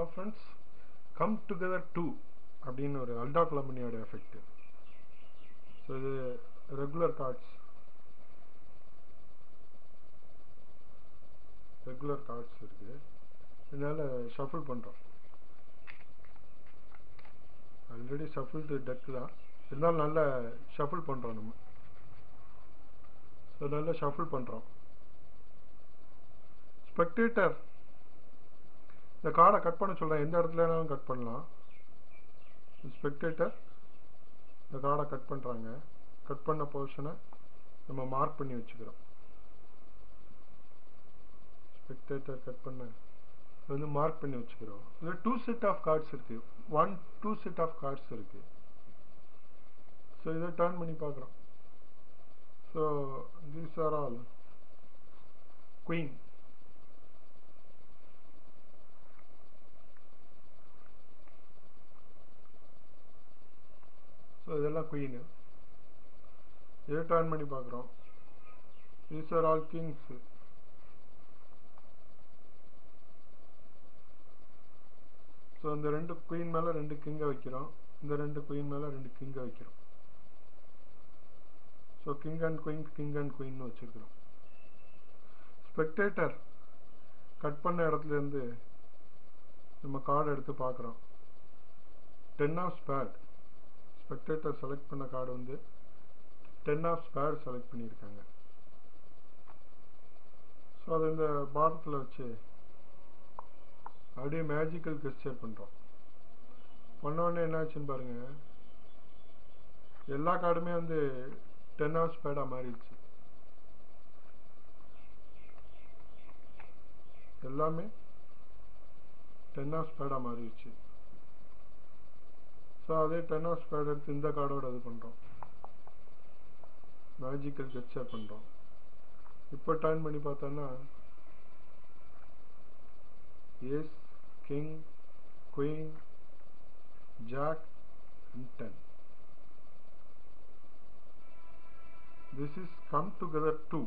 Hello friends come together to அப்படின்னு ஒரு அல்டா கம்பெனியோட எஃபெக்ட் ஸோ இது ரெகுலர் கார்ட்ஸ் ரெகுலர் கார்ட்ஸ் இருக்கு. இதனால் ஷஃபிள் பண்ணுறோம் ஆல்ரெடி ஷஃபிள்டு டெக் தான். இருந்தாலும் நல்ல ஷஃபிள் பண்ணுறோம் நம்ம. ஸோ நல்லா ஷஃபிள் பண்ணுறோம் ஸ்பெக்டேட்டர் இந்த கார்டை கட் பண்ண சொல்கிறேன் எந்த இடத்துல வேணாலும் கட் பண்ணலாம். ஸ்பெக்டேட்டர் இந்த கார்டை கட் பண்ணுறாங்க கட் பண்ண போர்ஷனை நம்ம மார்க் பண்ணி வச்சுக்கிறோம். ஸ்பெக்டேட்டர் கட் பண்ண இது வந்து மார்க் பண்ணி வச்சுக்கிறோம். இதில் டூ செட் ஆஃப் கார்ட்ஸ் இருக்கு. One two set of cards இருக்கு. ஸோ இதை டர்ன் பண்ணி பார்க்குறோம். So these are all queen so இதெல்லாம் குயின் இதை டர்ன் பண்ணி பார்க்குறோம். These are all kings so இந்த ரெண்டு குயின் மேலே ரெண்டு கிங்கை வைக்கிறோம். இந்த ரெண்டு குயின் மேலே ரெண்டு கிங்கை வைக்கிறோம். So king and queen king and குயின்னு வச்சுருக்கிறோம். ஸ்பெக்டேட்டர் கட் பண்ண இடத்துலேருந்து நம்ம கார்டு எடுத்து பார்க்குறோம். Ten of spade spectator select பண்ண கார்டு வந்து டென் ஆஃப் ஸ்பேர் செலக்ட் பண்ணியிருக்காங்க. ஸோ அதை இந்த பாரத்தில் வச்சு அப்படியே மேஜிக்கல் கெஸ்டர் பண்ணுறோம் பண்ணோடனே என்னாச்சுன்னு பாருங்கள் எல்லா கார்டுமே வந்து டென் ஹவர்ஸ் பேடாக மாறிடுச்சு. எல்லாமே டென் ஹவர்ஸ் பேடாக மாறிடுச்சு. ஸோ அதே டென் ஹவர்ஸ் பேட் எடுத்து இந்த கார்டோட இது பண்ணுறோம் மேஜிக்கல் கெஸ்டர் பண்ணுறோம் இப்போ டர்ன் பண்ணி பார்த்தோன்னா ace king queen jack and 10 this is come together 2